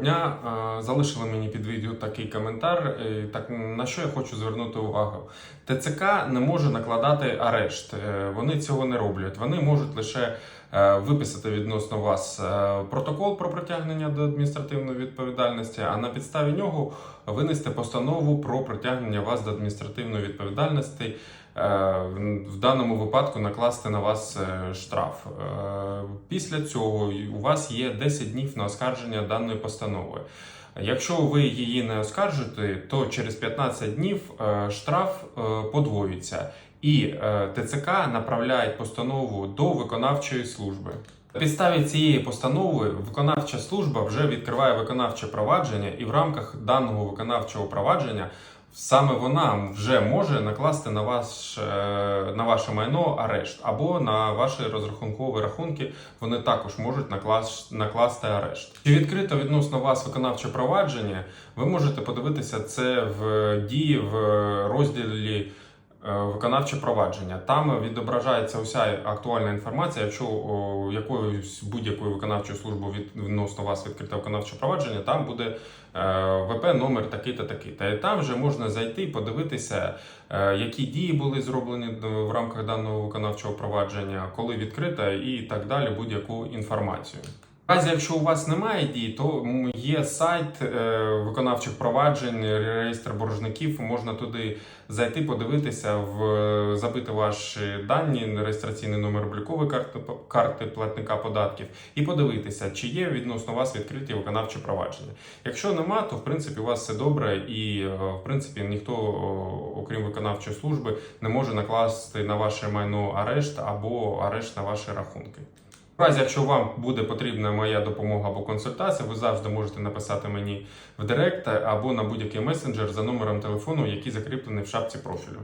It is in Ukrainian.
дня. Е, Залишили мені під відео такий коментар. е, Так на що я хочу звернути увагу? ТЦК не може накладати арешт. Е, Вони цього не роблять. Вони можуть лише виписати відносно вас протокол про притягнення до адміністративної відповідальності, а на підставі нього винести постанову про притягнення вас до адміністративної відповідальності. Е, В даному випадку накласти на вас е, штраф. Е, Після цього у вас є 10 днів на оскарження даної постанови. Якщо ви її не оскаржите, то через 15 днів штраф подвоюється, і ТЦК направляє постанову до виконавчої служби. На підставі цієї постанови виконавча служба вже відкриває виконавче провадження, і в рамках даного виконавчого провадження саме вона вже може накласти на ваш е, на ваше майно арешт або на ваші розрахункові рахунки. Вони також можуть наклас, накласти арешт. Чи відкрито відносно вас виконавче провадження? Ви можете подивитися це в дії в розділі. Е, Виконавче провадження там відображається уся актуальна інформація. Якщо якоюсь будь-якою виконавчою службою відносно вас відкрите виконавче провадження, там буде е, ВП номер такий-то такий-то. І там вже можна зайти і подивитися, е, які дії були зроблені в рамках даного виконавчого провадження, коли відкрито і так далі, будь-яку інформацію. Разі, якщо у вас немає дій, то є сайт е, виконавчих проваджень, реєстр боржників. Можна туди зайти, подивитися, в забити ваші дані, реєстраційний номер облікової карти, карти платника податків, і подивитися, чи є відносно вас відкриті виконавчі провадження. Якщо нема, то в принципі у вас все добре, і е, в принципі ніхто, окрім виконавчої служби, не може накласти на ваше майно арешт або арешт на ваші рахунки. В разі, якщо вам буде потрібна моя допомога або консультація, ви завжди можете написати мені в Директ або на будь-який месенджер за номером телефону, який закріплений в шапці профілю.